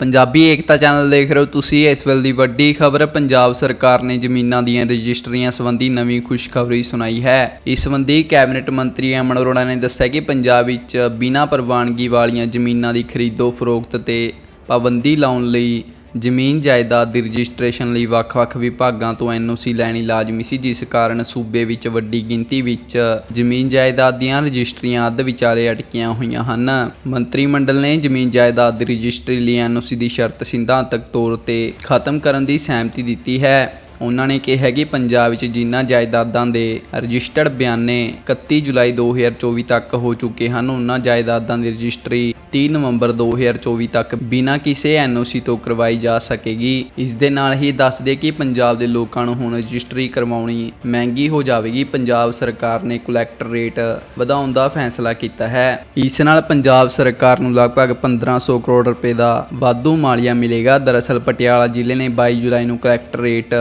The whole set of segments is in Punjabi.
ਪੰਜਾਬੀ ਏਕਤਾ ਚੈਨਲ ਦੇਖ ਰਹੇ ਹੋ ਤੁਸੀਂ, ਇਸ ਵੇਲੇ ਦੀ ਵੱਡੀ ਖਬਰ, ਪੰਜਾਬ ਸਰਕਾਰ ਨੇ ਜ਼ਮੀਨਾਂ ਦੀਆਂ ਰਜਿਸਟਰੀਆਂ ਸੰਬੰਧੀ ਨਵੀਂ ਖੁਸ਼ਖਬਰੀ ਸੁਣਾਈ ਹੈ। ਇਸ ਸੰਬੰਧੀ ਕੈਬਨਿਟ ਮੰਤਰੀ ਅਮਨ ਅਰੋੜਾ ਨੇ ਦੱਸਿਆ ਕਿ ਪੰਜਾਬ ਵਿੱਚ ਬਿਨਾਂ ਪ੍ਰਵਾਨਗੀ ਵਾਲੀਆਂ ਜ਼ਮੀਨਾਂ ਦੀ ਖਰੀਦੋ ਫਰੋਖਤ ਤੇ ਪਾਬੰਦੀ ਲਾਉਣ ਲਈ ਜ਼ਮੀਨ ਜਾਇਦਾਦ ਦੀ ਰਜਿਸਟ੍ਰੇਸ਼ਨ ਲਈ ਵੱਖ-ਵੱਖ ਵਿਭਾਗਾਂ ਤੋਂ ਐਨਓਸੀ ਲੈਣੀ ਲਾਜ਼ਮੀ ਸੀ, ਜਿਸ ਕਾਰਨ ਸੂਬੇ ਵਿੱਚ ਵੱਡੀ ਗਿਣਤੀ ਵਿੱਚ ਜ਼ਮੀਨ ਜਾਇਦਾਦ ਦੀਆਂ ਰਜਿਸਟਰੀਆਂ ਅੱਧ ਵਿਚਾਲੇ ਅਟਕੀਆਂ ਹੋਈਆਂ ਹਨ। ਮੰਤਰੀ ਮੰਡਲ ਨੇ ਜ਼ਮੀਨ ਜਾਇਦਾਦ ਦੀ ਰਜਿਸਟਰੀ ਲਈ ਐਨਓਸੀ ਦੀ ਸ਼ਰਤ ਸਿਧਾਂਤਕ ਤੌਰ ਤੇ ਖਤਮ ਕਰਨ ਦੀ ਸਹਿਮਤੀ ਦਿੱਤੀ ਹੈ। ਉਹਨਾਂ ਨੇ ਕਿਹਾ ਕਿ ਪੰਜਾਬ ਵਿੱਚ ਜਿਨ੍ਹਾਂ ਜਾਇਦਾਦਾਂ ਦੇ ਰਜਿਸਟਰਡ ਬਿਆਨੇ 31 ਜੁਲਾਈ 2024 ਤੱਕ ਹੋ ਚੁੱਕੇ ਹਨ, ਉਹਨਾਂ ਜਾਇਦਾਦਾਂ ਦੀ ਰਜਿਸਟਰੀ 30 ਨਵੰਬਰ 2024 ਤੱਕ ਬਿਨਾਂ ਕਿਸੇ ਐਨਓਸੀ ਤੋਂ ਕਰਵਾਈ ਜਾ ਸਕੇਗੀ। ਇਸ ਦੇ ਨਾਲ ਹੀ ਦੱਸਦੇ ਕਿ ਪੰਜਾਬ ਦੇ ਲੋਕਾਂ ਨੂੰ ਹੁਣ ਰਜਿਸਟਰੀ ਕਰਵਾਉਣੀ ਮਹਿੰਗੀ ਹੋ ਜਾਵੇਗੀ। ਪੰਜਾਬ ਸਰਕਾਰ ਨੇ ਕਲੈਕਟਰ ਰੇਟ ਵਧਾਉਣ ਦਾ ਫੈਸਲਾ ਕੀਤਾ ਹੈ। ਇਸ ਨਾਲ ਪੰਜਾਬ ਸਰਕਾਰ ਨੂੰ ਲਗਭਗ 1500 ਕਰੋੜ ਰੁਪਏ ਦਾ ਵਾਧੂ ਮਾਲੀਆ ਮਿਲੇਗਾ। ਦਰਅਸਲ ਪਟਿਆਲਾ ਜ਼ਿਲ੍ਹੇ ਨੇ 22 ਜੁਲਾਈ ਨੂੰ ਕਲੈਕਟਰ ਰੇਟ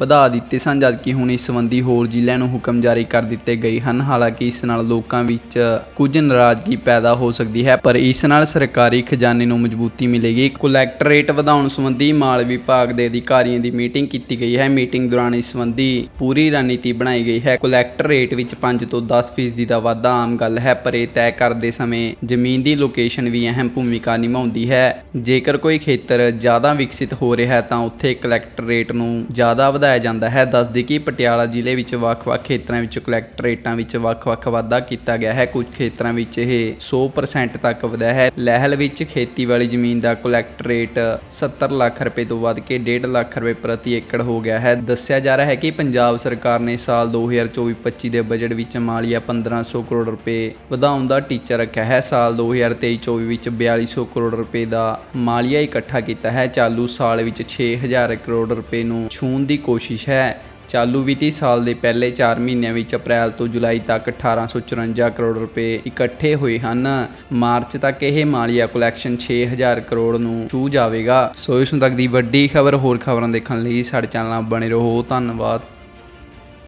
ਵਧਾ ਦਿੱਤੇ ਸਨ, ਜਦਕਿ ਹੁਣ ਇਸ ਸੰਬੰਧੀ ਹੋਰ ਜ਼ਿਲ੍ਹਿਆਂ ਨੂੰ ਹੁਕਮ ਜਾਰੀ ਕਰ ਦਿੱਤੇ ਗਏ ਹਨ। ਹਾਲਾਂਕਿ ਇਸ ਨਾਲ ਲੋਕਾਂ ਵਿੱਚ ਕੁਝ ਨਾਰਾਜ਼ਗੀ ਪੈਦਾ ਹੋ ਸਕਦੀ ਹੈ, ਪਰ ਇਸ ਨਾਲ ਸਰਕਾਰੀ ਖਜ਼ਾਨੇ ਨੂੰ ਮਜ਼ਬੂਤੀ ਮਿਲੇਗੀ। ਕਲੈਕਟਰ ਰੇਟ ਵਧਾਉਣ ਸੰਬੰਧੀ ਮਾਲ ਵਿਭਾਗ ਦੇ ਅਧਿਕਾਰੀਆਂ ਦੀ ਮੀਟਿੰਗ ਕੀਤੀ ਗਈ ਹੈ। ਮੀਟਿੰਗ ਦੌਰਾਨ ਇਸ ਸੰਬੰਧੀ ਪੂਰੀ ਰਣਨੀਤੀ ਬਣਾਈ ਗਈ ਹੈ। ਕਲੈਕਟਰ ਰੇਟ ਵਿੱਚ 5 ਤੋਂ 10% ਫੀਸਦੀ ਦਾ ਵਾਧਾ ਆਮ ਗੱਲ ਹੈ, ਪਰ ਇਹ ਤੈਅ ਕਰਦੇ ਸਮੇਂ ਜ਼ਮੀਨ ਦੀ ਲੋਕੇਸ਼ਨ ਵੀ ਅਹਿਮ ਭੂਮਿਕਾ ਨਿਭਾਉਂਦੀ ਹੈ। ਜੇਕਰ ਕੋਈ ਖੇਤਰ ਜ਼ਿਆਦਾ ਵਿਕਸਿਤ ਹੋ ਰਿਹਾ ਹੈ, ਤਾਂ ਉੱਥੇ ਕਲੈਕਟਰ ਰੇਟ ਨੂੰ ਜ਼ਿਆਦਾ ਵਧਾ ਵਧਾਇਆ ਜਾਂਦਾ ਹੈ। ਦੱਸਦੇ ਕਿ ਪਟਿਆਲਾ ਜ਼ਿਲ੍ਹੇ ਵਿੱਚ ਵੱਖ-ਵੱਖ ਖੇਤਰਾਂ ਵਿੱਚ ਕਲੈਕਟਰੇਟਾਂ ਵਿੱਚ ਵੱਖ-ਵੱਖ ਵਾਧਾ ਕੀਤਾ ਗਿਆ ਹੈ। ਕੁਝ ਖੇਤਰਾਂ ਵਿੱਚ ਇਹ 100% ਤੱਕ ਵਧਿਆ ਹੈ। ਲਹਿਲ ਵਿੱਚ ਖੇਤੀਬਾੜੀ ਜ਼ਮੀਨ ਦਾ ਕਲੈਕਟਰ 70 ਲੱਖ ਰੁਪਏ ਤੋਂ ਵੱਧ ਕੇ 1.5 ਲੱਖ ਰੁਪਏ ਪ੍ਰਤੀ ਏਕੜ ਹੋ ਗਿਆ ਹੈ। ਦੱਸਿਆ ਜਾ ਰਿਹਾ ਹੈ ਕਿ ਪੰਜਾਬ ਸਰਕਾਰ ਨੇ ਸਾਲ 2024-25 ਦੇ ਬਜਟ ਵਿੱਚ ਮਾਲੀਆ 1500 ਕਰੋੜ ਰੁਪਏ ਵਧਾਉਣ ਦਾ ਟੀਚਾ ਰੱਖਿਆ ਹੈ। ਸਾਲ 2023-24 ਵਿੱਚ 4200 ਕਰੋੜ ਰੁਪਏ ਦਾ ਮਾਲੀਆ ਇਕੱਠਾ ਕੀਤਾ ਹੈ। ਚਾਲੂ ਸਾਲ ਵਿੱਚ 6000 ਕਰੋੜ ਰੁਪਏ ਨੂੰ ਛੂਹਣ ਦੀ ਕੋਸ਼ਿਸ਼ ਕੋਸ਼ਿਸ਼ ਹੈ। ਚਾਲੂ ਵਿੱਤੀ ਸਾਲ ਦੇ ਪਹਿਲੇ 4 ਮਹੀਨਿਆਂ ਵਿੱਚ ਅਪ੍ਰੈਲ ਤੋਂ ਜੁਲਾਈ ਤੱਕ 1854 ਕਰੋੜ ਰੁਪਏ ਇਕੱਠੇ ਹੋਏ ਹਨ। ਮਾਰਚ ਤੱਕ ਇਹ ਮਾਲੀਆ ਕਲੈਕਸ਼ਨ 6000 ਕਰੋੜ ਨੂੰ ਛੂਹ ਜਾਵੇਗਾ। ਸੋ ਇਸ ਨੂੰ ਤੱਕ ਦੀ ਵੱਡੀ ਖਬਰ ਹੋਰ ਖਬਰਾਂ ਦੇਖਣ ਲਈ ਸਾਡੇ ਚੈਨਲ ਨਾਲ ਬਣੇ ਰਹੋ। ਧੰਨਵਾਦ।